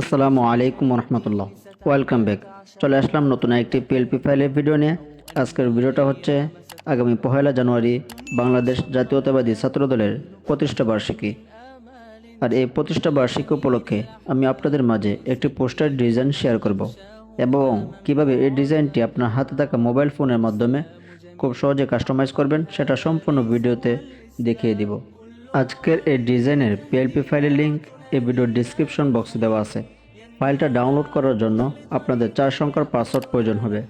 আসসালামু আলাইকুম রহমতুল্লাহ welcome back চলে আসলাম নতুন একটি পিএলপি ফাইলের ভিডিও নিয়ে। আজকের ভিডিওটা হচ্ছে আগামী পহেলা জানুয়ারি বাংলাদেশ জাতীয়তাবাদী ছাত্রদলের প্রতিষ্ঠা বার্ষিকী। আর এই প্রতিষ্ঠা বার্ষিকী উপলক্ষে আমি আপনাদের মাঝে একটি পোস্টার ডিজাইন শেয়ার করব। এবং কীভাবে এই ডিজাইনটি আপনার হাতে থাকা মোবাইল ফোনের মাধ্যমে খুব সহজে কাস্টমাইজ করবেন, সেটা সম্পূর্ণ ভিডিওতে দেখিয়ে দিব। আজকের এই ডিজাইনের পিএলপি ফাইলের লিঙ্ক এই ভিডিওর ডিসক্রিপশন বক্সে দেওয়া আছে। ফাইলটা ডাউনলোড করার জন্য আপনাদের চার সংখ্যার পাসওয়ার্ড প্রয়োজন হবে।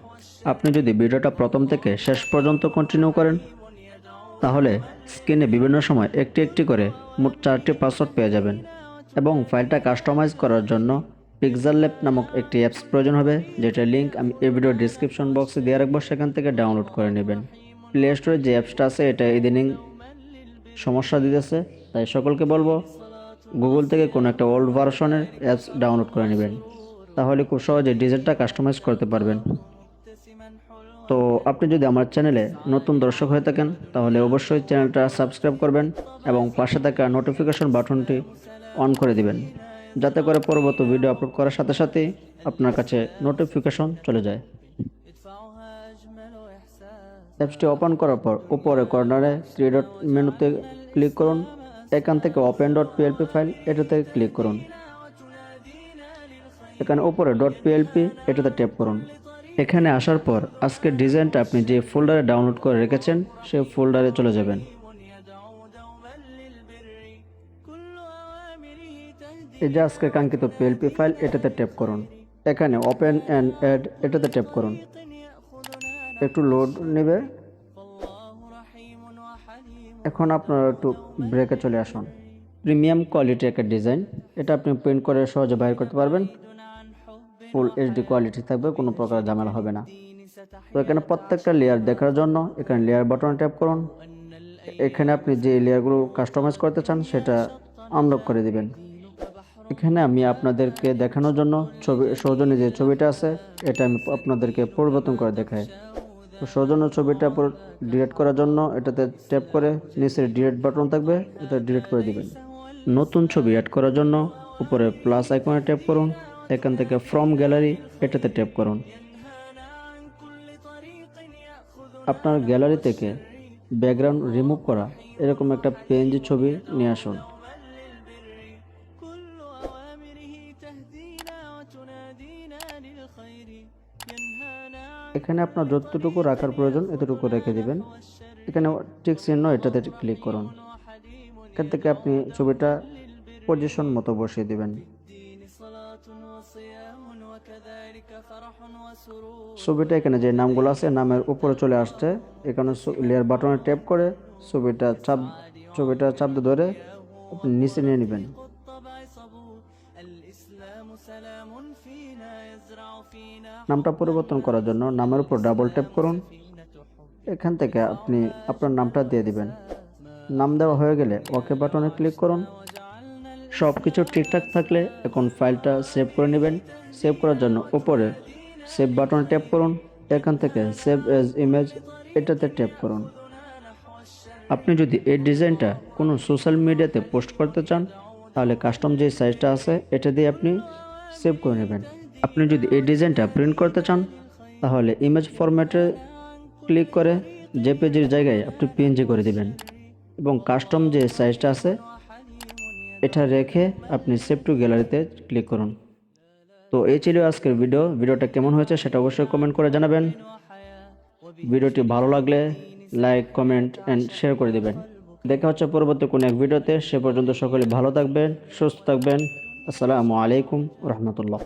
আপনি যদি ভিডিওটা প্রথম থেকে শেষ পর্যন্ত কন্টিনিউ করেন, তাহলে স্ক্রিনে বিভিন্ন সময় একটি একটি করে মোট চারটি পাসওয়ার্ড পেয়ে যাবেন এবং ফাইলটা কাস্টমাইজ করার জন্য পিক্সেল ল্যাব নামক একটি অ্যাপস প্রয়োজন হবে, যেটার লিঙ্ক আমি এই ভিডিওর ডিসক্রিপশন বক্সে দিয়ে রাখব, সেখান থেকে ডাউনলোড করে নেবেন। প্লে স্টোরে যে অ্যাপসটা আছে, এটা ইদানিং সমস্যা দিতেছে, তাই সকলকে বলব গুগল থেকে কোনো একটা ওল্ড ভার্সনের অ্যাপস ডাউনলোড করে নেবেন। তাহলে খুব সহজে ডিজাইনটা কাস্টমাইজ করতে পারবেন। তো আপনি যদি আমার চ্যানেলে নতুন দর্শক হয়ে থাকেন, তাহলে অবশ্যই চ্যানেলটা সাবস্ক্রাইব করবেন এবং পাশে থাকা নোটিফিকেশন বাটনটি অন করে দিবেন, যাতে করে পরবর্তী ভিডিও আপলোড করার সাথে সাথেই আপনার কাছে নোটিফিকেশন চলে যায়। অ্যাপসটি ওপেন করার পর উপরে কর্নারে থ্রি ডট মেনুতে ক্লিক করুন। এখান থেকে ওপেন ডট পিএলপি ফাইল এটাতে ক্লিক করুন। এখানে উপরে ডট পিএলপি এটাতে ট্যাপ করুন। এখানে আসার পর আজকের ডিজাইনটা আপনি যে ফোল্ডারে ডাউনলোড করে রেখেছেন সেই ফোল্ডারে চলে যাবেন। এই যে আজকে কাঙ্ক্ষিত পিএলপি ফাইল এটাতে ট্যাপ করুন। এখানে ওপেন অ্যান্ড অ্যাড এটাতে ট্যাপ করুন। একটু লোড নেবে। এখন আপনারা একটু ব্রেকে চলে আসুন। প্রিমিয়াম কোয়ালিটি একটা ডিজাইন এটা আপনি প্রিন্ট করে সহজে বাইর করতে পারবেন। ফুল এইচডি কোয়ালিটি থাকবে, কোনো প্রকার ঝামেলা হবে না। তো এখানে প্রত্যেকটা লেয়ার দেখার জন্য এখানে লেয়ার বাটন ট্যাপ করুন। এখানে আপনি যে লেয়ারগুলো কাস্টমাইজ করতে চান, সেটা আনলক করে দিবেন। এখানে আমি আপনাদেরকে দেখানোর জন্য ছবি, সৌজন্য যে ছবিটা আছে, এটা আমি আপনাদেরকে পরিবর্তন করে দেখাই। সৌজন্য ছবিটা ডিলিট করার জন্য এটাতে ট্যাপ করে নিচের ডিলিট বাটন থাকবে, এটা ডিলিট করে দিবেন। নতুন ছবি অ্যাড করার জন্য উপরে প্লাস আইকনে ট্যাপ করুন, এখান থেকে ফ্রম গ্যালারি এটাতে ট্যাপ করুন। আপনার গ্যালারি থেকে ব্যাকগ্রাউন্ড রিমুভ করা, এরকম একটা পেনজি ছবি নিয়ে আসুন। এখানে আপনার যতটুকু রাখার প্রয়োজন এতটুকু রেখে দিবেন। এখানে ঠিক চিহ্ন এটাতে ক্লিক করুন। এখান থেকে আপনি ছবিটা পজিশন মতো বসিয়ে দিবেন। ছবিটা এখানে যে নামগুলো আছে, নামের উপরে চলে আসছে। এখানে লেয়ার বাটনে ট্যাপ করে ছবিটা চাপ ছবিটা চাপ ধরে আপনি নিচে নিয়ে নেবেন। নামটা পরিবর্তন করার জন্য নামের উপর ডাবল ট্যাপ করুন। এখান থেকে আপনি আপনার নামটা দিয়ে দিবেন। নাম দেওয়া হয়ে গেলে ওকে বাটনে ক্লিক করুন। সব কিছু ঠিকঠাক থাকলে এখন ফাইলটা সেভ করে নেবেন। সেভ করার জন্য উপরে সেভ বাটনে ট্যাপ করুন। এখান থেকে সেভ এজ ইমেজ এটাতে ট্যাপ করুন। আপনি যদি এই ডিজাইনটা কোনো সোশ্যাল মিডিয়াতে পোস্ট করতে চান, তাহলে কাস্টম যে সাইজটা আছে, এটা দিয়ে আপনি সেভ করে নেবেন। আপনি যদি এই ডিজাইনটা প্রিন্ট করতে চান, তাহলে ইমেজ ফরম্যাটে ক্লিক করে যে জেপিজির জায়গায় আপনি পিএনজি করে দিবেন। এবং কাস্টম যে সাইজটা আছে, এটা রেখে আপনি সেভ টু গ্যালারিতে ক্লিক করুন। তো এই ছিল আজকের ভিডিও ভিডিওটা কেমন হয়েছে সেটা অবশ্যই কমেন্ট করে জানাবেন। ভিডিওটি ভালো লাগলে লাইক কমেন্ট অ্যান্ড শেয়ার করে দেবেন। দেখা হচ্ছে পরবর্তী কোনো এক ভিডিওতে। সে পর্যন্ত সকলে ভালো থাকবেন, সুস্থ থাকবেন। আসসালামু আলাইকুম রহমতুল্লাহ।